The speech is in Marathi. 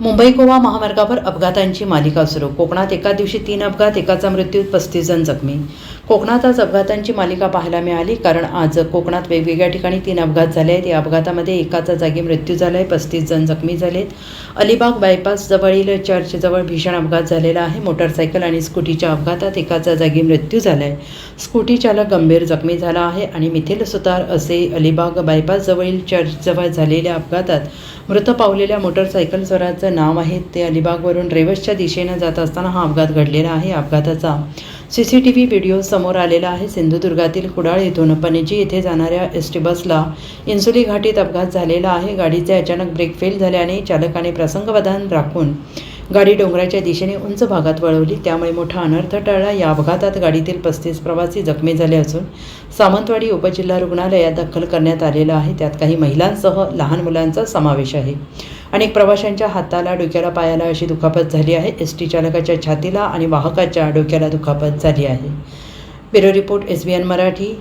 मुंबई गोवा महामार्गावर अपघातांची मालिका सुरू. कोकणात एका दिवशी तीन अपघात एकाचा मृत्यू पस्तीस जण जखमी. कोकणात आज अपघातांची मालिका पाहायला मिळाली कारण आज कोकणात वेगवेगळ्या ठिकाणी तीन अपघात झाले आहेत. या अपघातामध्ये एकाचा जागी मृत्यू झाला आहे पस्तीस जण जखमी झालेत. अलिबाग बायपास जवळील चर्चजवळ भीषण अपघात झालेला आहे. मोटरसायकल आणि स्कूटीच्या अपघातात एकाचा जागी मृत्यू झाला आहे स्कूटी चालक गंभीर जखमी झाला आहे आणि मिथिल सुतार असे अलिबाग बायपास जवळील चर्चजवळ झालेल्या अपघातात मृत पावलेल्या मोटरसायकल स्वराचं नाव आहे. ते अलिबागवरून रेवसच्या दिशेनं जात असताना हा अपघात घडलेला आहे. अपघाताचा C C T V video समोर आलेला आहे. सिंधुदुर्गातील कुडाळ येथून पणजी येथे जाणाऱ्या एस टी बसला इन्सुली घाटीत अपघात झालेला आहे. गाडीचे अचानक ब्रेक फेल झाल्याने चालकाने प्रसंगवधान राखून गाडी डोंगराच्या दिशेने उंच भागात वळवली. त्यामुळे मोठा अनर्थ टळला. या अपघातात गाडीतील पस्तीस प्रवासी जखमी झाले असून सावंतवाडी उपजिल्हा रुग्णालयात दाखल करण्यात आलेलं आहे. त्यात काही महिलांसह लहान मुलांचा समावेश आहे. अनेक प्रवाशांच्या हाताला डोक्याला पायाला अशी दुखापत झाली आहे. एस टी चालकाच्या छातीला आणि वाहकाच्या डोक्याला दुखापत झाली आहे. Bureau report S B N Marathi.